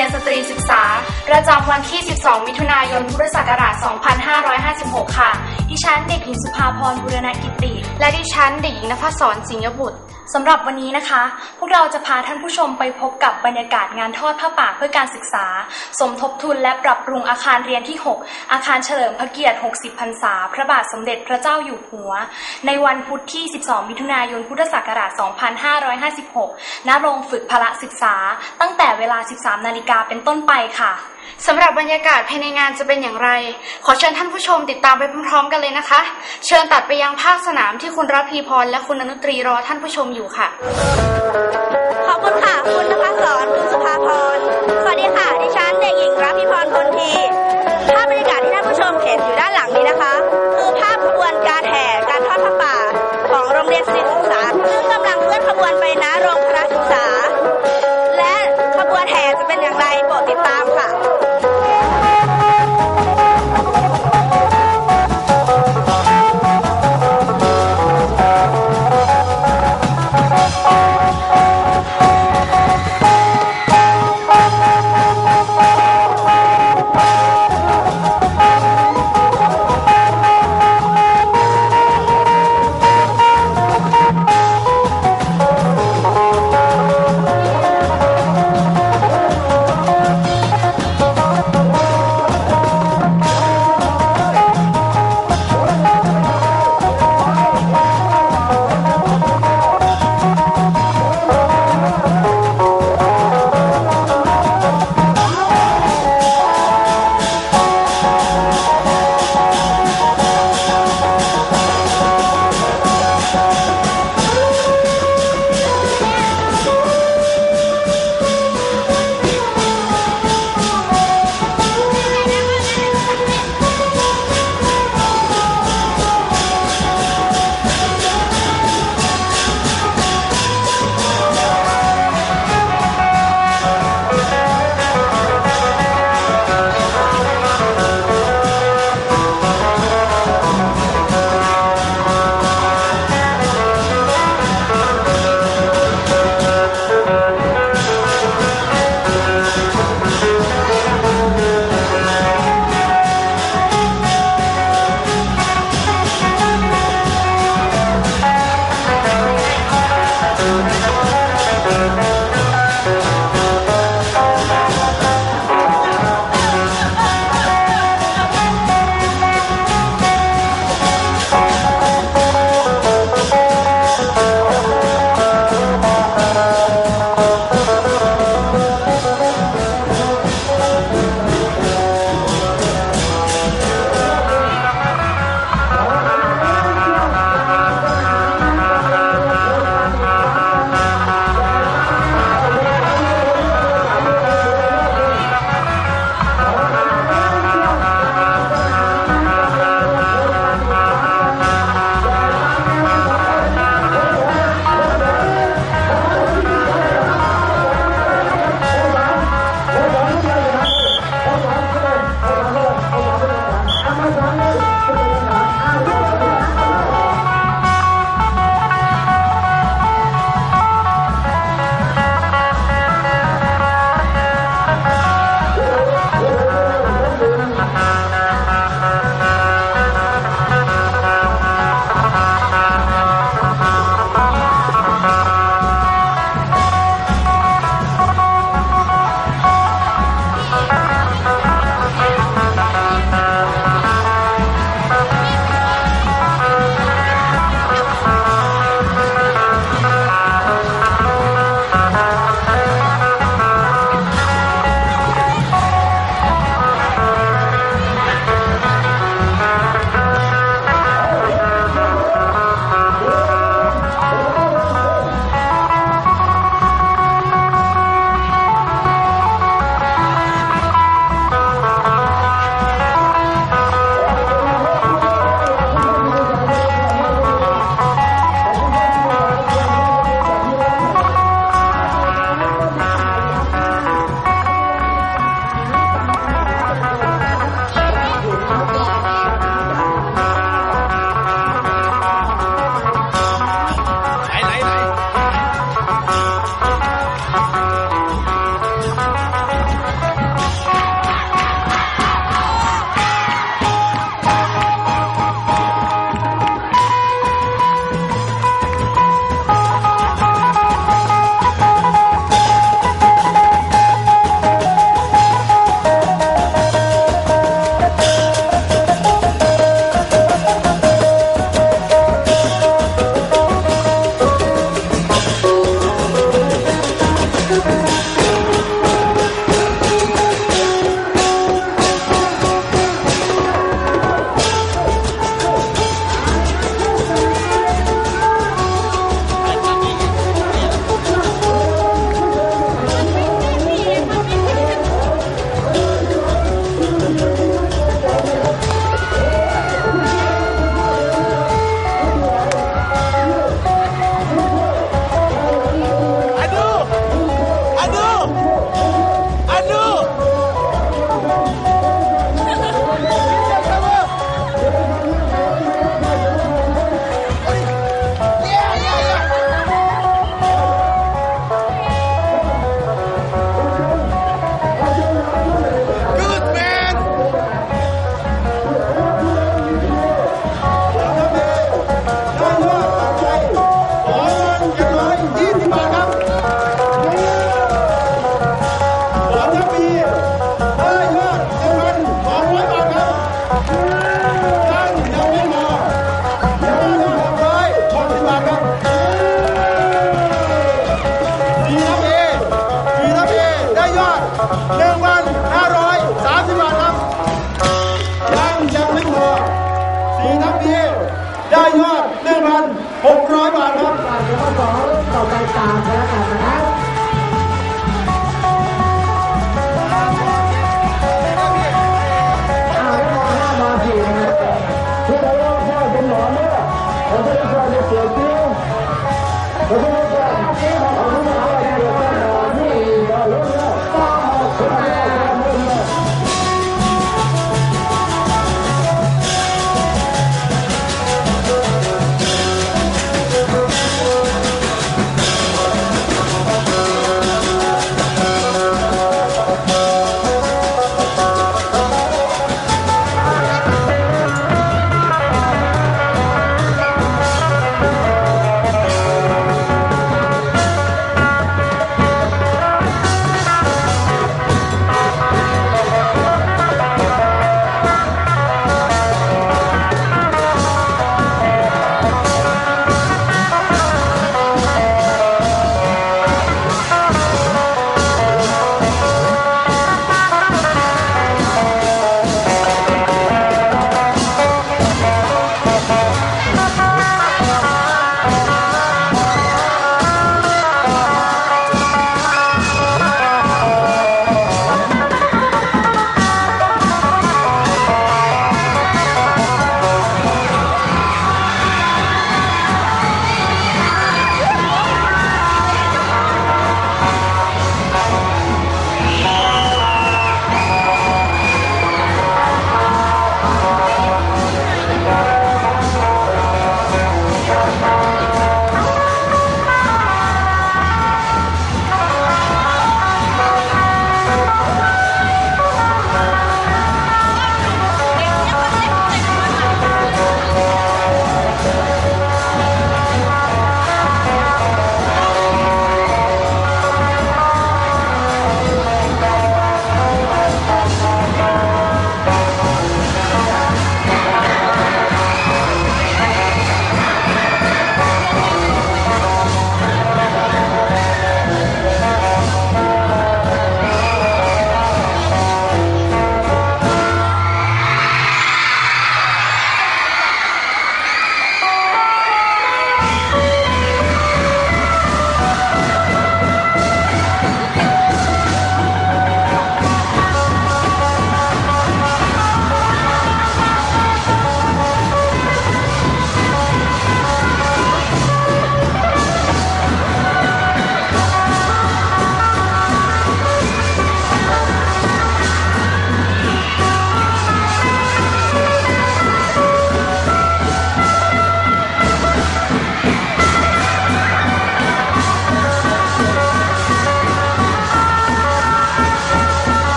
รียนสตรีศึกษา ประจำวันที่ 12 มิถุนายน พุทธศักราช 2556 ค่ะ ดิฉันเด็กหญิงสุภาพรบุรณกิติ และดิฉันเด็กหญิงนภศรสิงห์บุตรสำหรับวันนี้นะคะ พวกเราจะพาท่านผู้ชมไปพบกับบรรยากาศงานทอดผ้าป่าเพื่อการศึกษา สมทบทุนและปรับปรุงอาคารเรียนที่ 6 อาคารเฉลิมพระเกียรติ 60 พรรษา พระบาทสมเด็จพระเจ้าอยู่หัว ในวันพุธที่ 12 มิถุนายน พุทธศักราช 2556 ณ โรงฝึกพละศึกษา ตั้งแต่เวลา 13 นาฬิกาเป็นต้นไปค่ะสำหรับบรรยากาศภายในงานจะเป็นอย่างไร ขอเชิญท่านผู้ชมติดตามไปพร้อมๆ กันเลยนะคะ เชิญตัดไปยังภาคสนามที่คุณรัฐพีพรและคุณอนุตรีรอท่านผู้ชมอยู่ค่ะ ขอบคุณค่ะ คุณนภศรคุณสุภาพร สวัสดีค่ะ ดิฉันเด็กหญิงรัพีพรพลที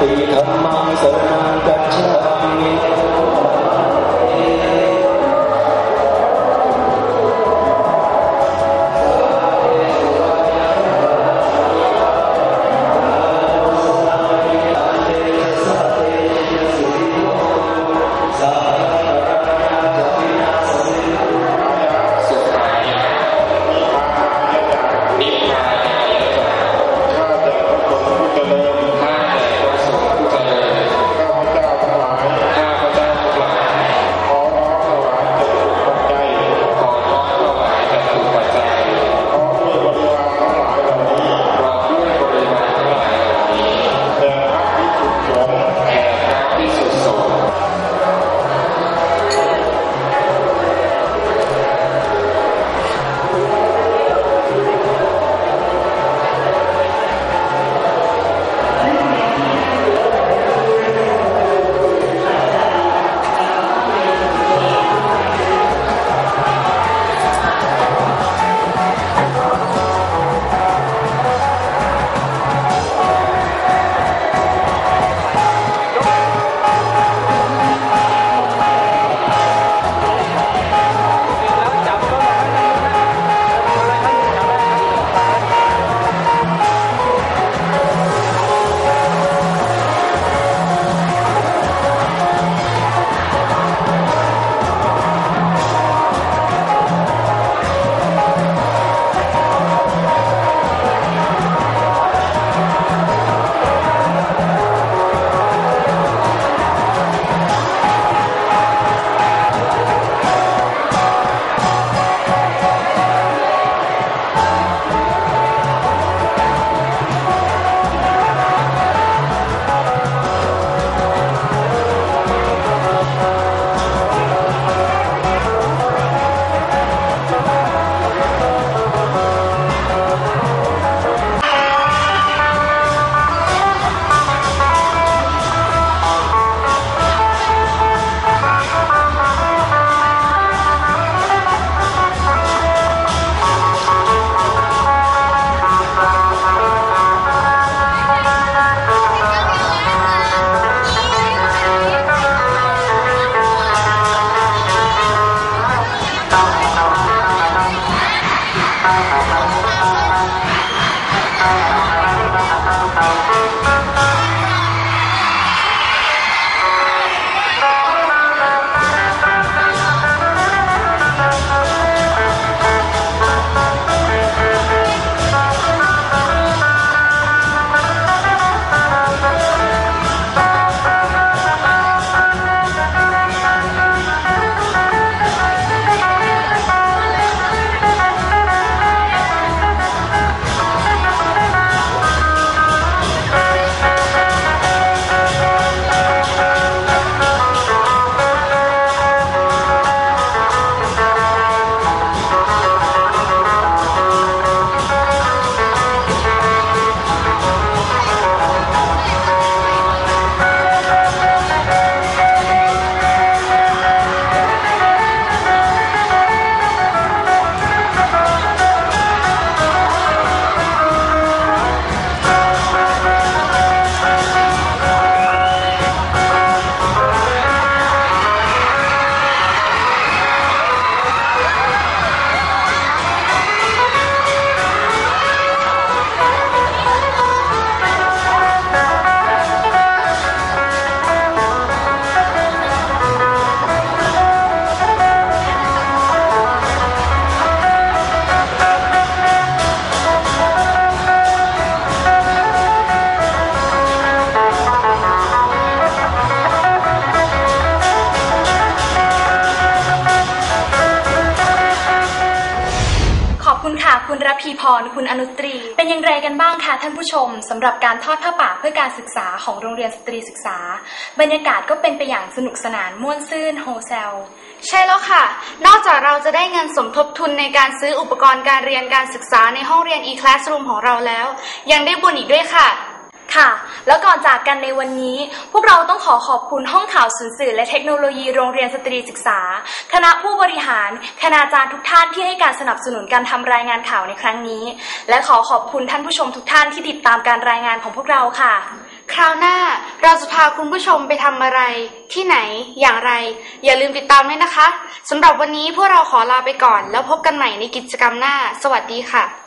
ติยังปิธัมมัง พีพร คุณอนุตรี เป็นอย่างไรกันบ้างคะท่านผู้ชมสำหรับการทอดผ้าป่าเพื่อการศึกษาของโรงเรียนสตรีศึกษา บรรยากาศก็เป็นไปอย่างสนุกสนานม่วนซื่นโฮเซลใช่แล้วค่ะ นอกจากเราจะได้เงินสมทบทุนในการซื้ออุปกรณ์การเรียนการศึกษาในห้องเรียน e-classroom ของเราแล้ว ยังได้บุญอีกด้วยค่ะ ค่ะ แล้วก่อนจากกันในวันนี้ พวกเราต้องขอขอบคุณห้องข่าวสื่อสื่อและเทคโนโลยีโรงเรียนสตรีศึกษา คณะผู้บริหาร คณาจารย์ทุกท่านที่ให้การสนับสนุนการทำรายงานข่าวในครั้งนี้ และขอขอบคุณท่านผู้ชมทุกท่านที่ติดตามการรายงานของพวกเราค่ะ คราวหน้าเราจะพาคุณผู้ชมไปทำอะไร ที่ไหน อย่างไร อย่าลืมติดตามด้วยนะคะสำหรับวันนี้พวกเราขอลาไปก่อน แล้วพบกันใหม่ในกิจกรรมหน้า สวัสดีค่ะ